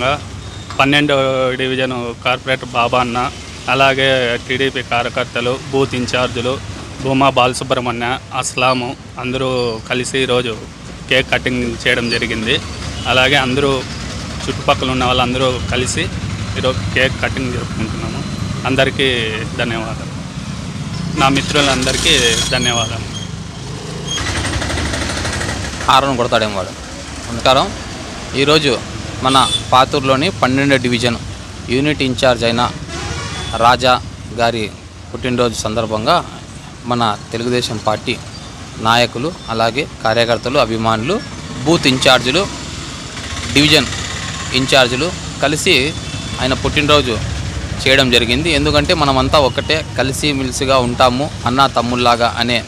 సందర్భంగా పన్నెండో division corporator బాబా అన్న అలాగే టీడీపీ కార్యకర్తలు బూత్ ఇన్ఛార్జీలు భూమా బాలసుబ్రహ్మణ్య అస్లాము అందరూ కలిసి ఈరోజు కేక్ కటింగ్ చేయడం జరిగింది. అలాగే అందరూ చుట్టుపక్కల ఉన్న వాళ్ళందరూ కలిసి ఈరోజు కేక్ కటింగ్ జరుపుకుంటున్నాము. అందరికీ ధన్యవాదాలు. నా మిత్రులందరికీ ధన్యవాదాలు. హారన్ కొడతాడేమో వాడు? నమస్కారం. ఈరోజు మన పాతూరులోని పన్నెండో డివిజన్ యూనిట్ ఇన్ఛార్జ్ అయిన రాజా గారి పుట్టినరోజు సందర్భంగా మన తెలుగుదేశం పార్టీ నాయకులు అలాగే కార్యకర్తలు అభిమానులు బూత్ ఇన్ఛార్జీలు డివిజన్ ఇన్ఛార్జీలు కలిసి ఆయన పుట్టినరోజు చేయడం జరిగింది. ఎందుకంటే మనమంతా ఒకటే కలిసి మెలిసిగా ఉంటాము అన్నా తమ్ముళ్ళలాగా అనే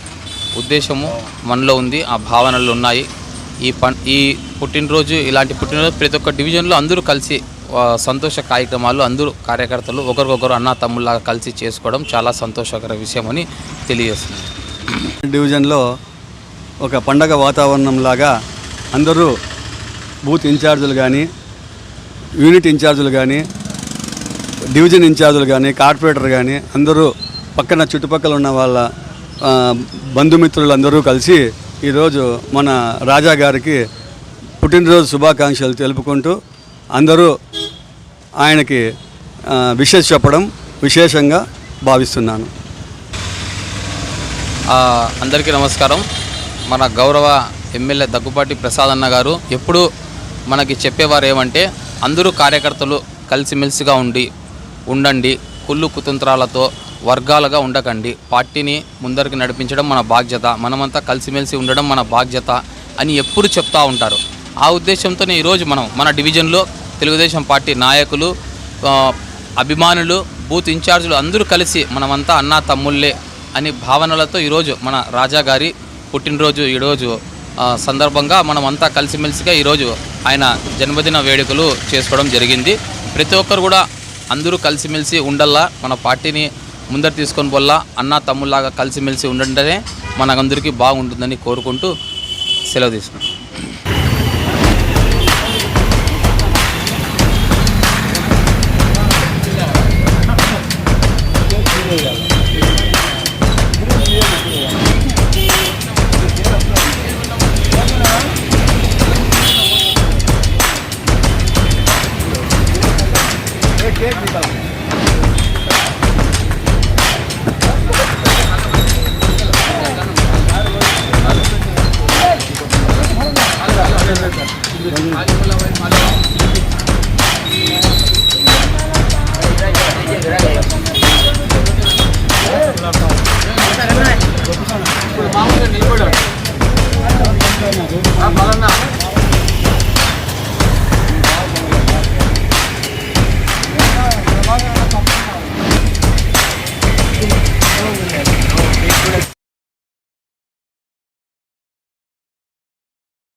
ఉద్దేశము మనలో ఉంది ఆ భావనలు ఉన్నాయి. ఈ పం ఈ పుట్టినరోజు ఇలాంటి పుట్టినరోజు ప్రతి ఒక్క డివిజన్లో అందరూ కలిసి సంతోష కార్యక్రమాలు అందరూ కార్యకర్తలు ఒకరికొకరు అన్న తమ్ముళ్ళగా కలిసి చేసుకోవడం చాలా సంతోషకర విషయం అని తెలియజేస్తుంది డివిజన్లో ఒక పండగ వాతావరణంలాగా అందరూ బూత్ ఇన్ఛార్జీలు కానీ యూనిట్ ఇన్ఛార్జీలు కానీ డివిజన్ ఇన్ఛార్జీలు కానీ కార్పొరేటర్ కానీ అందరూ పక్కన చుట్టుపక్కల ఉన్న వాళ్ళ బంధుమిత్రులు అందరూ కలిసి ఈరోజు మన రాజా గారికి పుట్టినరోజు శుభాకాంక్షలు తెలుపుకుంటూ అందరూ ఆయనకి విషెస్ చెప్పడం విశేషంగా భావిస్తున్నాను. అందరికీ నమస్కారం. మన గౌరవ ఎమ్మెల్యే దగ్గుపాటి ప్రసాద్ అన్న గారు ఎప్పుడు మనకి చెప్పేవారు ఏమంటే అందరూ కార్యకర్తలు కలిసిమెలిసిగా ఉండి ఉండండి కుళ్ళు కుతంత్రాలతో వర్గాలుగా ఉండకండి. పార్టీని ముందరికి నడిపించడం మన బాధ్యత. మనమంతా కలిసిమెలిసి ఉండడం మన బాధ్యత అని ఎప్పుడు చెప్తూ ఉంటారు. ఆ ఉద్దేశంతోనే ఈరోజు మనం మన డివిజన్లో తెలుగుదేశం పార్టీ నాయకులు అభిమానులు బూత్ ఇన్ఛార్జీలు అందరూ కలిసి మనమంతా అన్నా తమ్ముళ్ళే అని భావనలతో ఈరోజు మన రాజా గారి పుట్టినరోజు ఈరోజు సందర్భంగా మనమంతా కలిసిమెలిసిగా ఈరోజు ఆయన జన్మదిన వేడుకలు చేసుకోవడం జరిగింది. ప్రతి ఒక్కరు కూడా అందరూ కలిసిమెలిసి ఉండల్లా మన పార్టీని ముందర తీసుకొని పోల్లా అన్న తమ్ముళ్ళలాగా కలిసిమెలిసి ఉండంటేనే మనకందరికీ బాగుంటుందని కోరుకుంటూ సెలవు తీసుకున్నాం Thank you. Thank you.